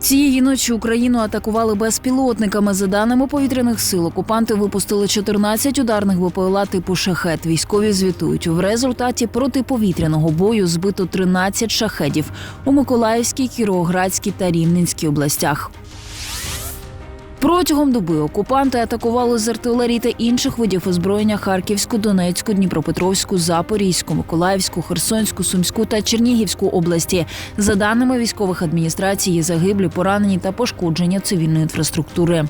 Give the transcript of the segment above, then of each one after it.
Цієї ночі Україну атакували безпілотниками. За даними повітряних сил, окупанти випустили 14 ударних БПЛА типу шахет. Військові звітують. В результаті протиповітряного бою збито 13 шахедів у Миколаївській, Кіровоградській та Рівненській областях. Протягом доби окупанти атакували з артилерії та інших видів озброєння Харківську, Донецьку, Дніпропетровську, Запорізьку, Миколаївську, Херсонську, Сумську та Чернігівську області. За даними військових адміністрацій, загиблі, поранені та пошкодження цивільної інфраструктури.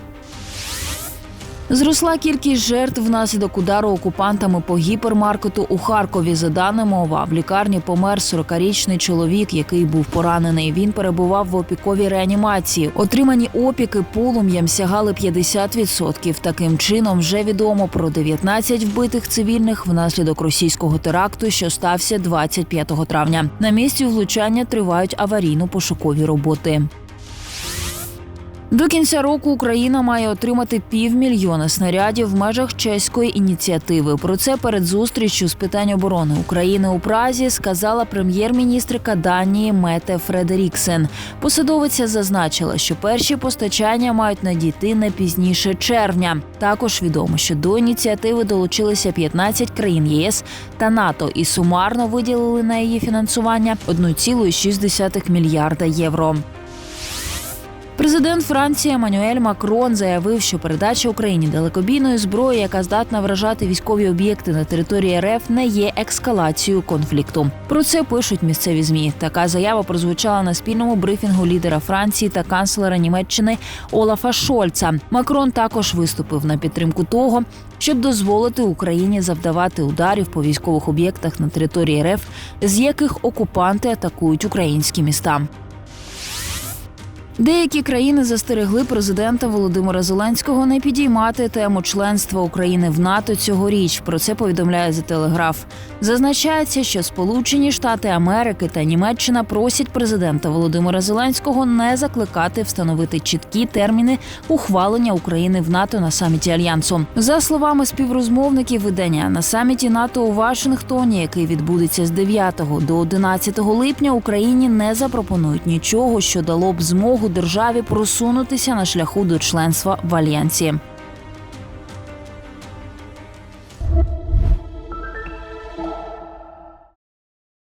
Зросла кількість жертв внаслідок удару окупантами по гіпермаркету у Харкові. За даними ОВА, в лікарні помер 40-річний чоловік, який був поранений. Він перебував в опіковій реанімації. Отримані опіки полум'ям сягали 50%. Таким чином вже відомо про 19 вбитих цивільних внаслідок російського теракту, що стався 25 травня. На місці влучання тривають аварійно-пошукові роботи. До кінця року Україна має отримати півмільйона снарядів в межах чеської ініціативи. Про це перед зустріччю з питань оборони України у Празі сказала прем'єр-міністрика Данії Мете Фредеріксен. Посадовиця зазначила, що перші постачання мають надійти не пізніше червня. Також відомо, що до ініціативи долучилися 15 країн ЄС та НАТО і сумарно виділили на її фінансування 1,6 мільярда євро. Президент Франції Еммануель Макрон заявив, що передача Україні далекобійної зброї, яка здатна вражати військові об'єкти на території РФ, не є ескалацією конфлікту. Про це пишуть місцеві змі. Така заява прозвучала на спільному брифінгу лідера Франції та канцлера Німеччини Олафа Шольца. Макрон також виступив на підтримку того, щоб дозволити Україні завдавати ударів по військових об'єктах на території РФ, з яких окупанти атакують українські міста. Деякі країни застерегли президента Володимира Зеленського не підіймати тему членства України в НАТО цьогоріч. Про це повідомляє The Telegraph. Зазначається, що Сполучені Штати Америки та Німеччина просять президента Володимира Зеленського не закликати встановити чіткі терміни ухвалення України в НАТО на саміті альянсу. За словами співрозмовників видання на саміті НАТО у Вашингтоні, який відбудеться з 9 до 11 липня, Україні не запропонують нічого, що дало б змогу державі просунутися на шляху до членства в альянсі.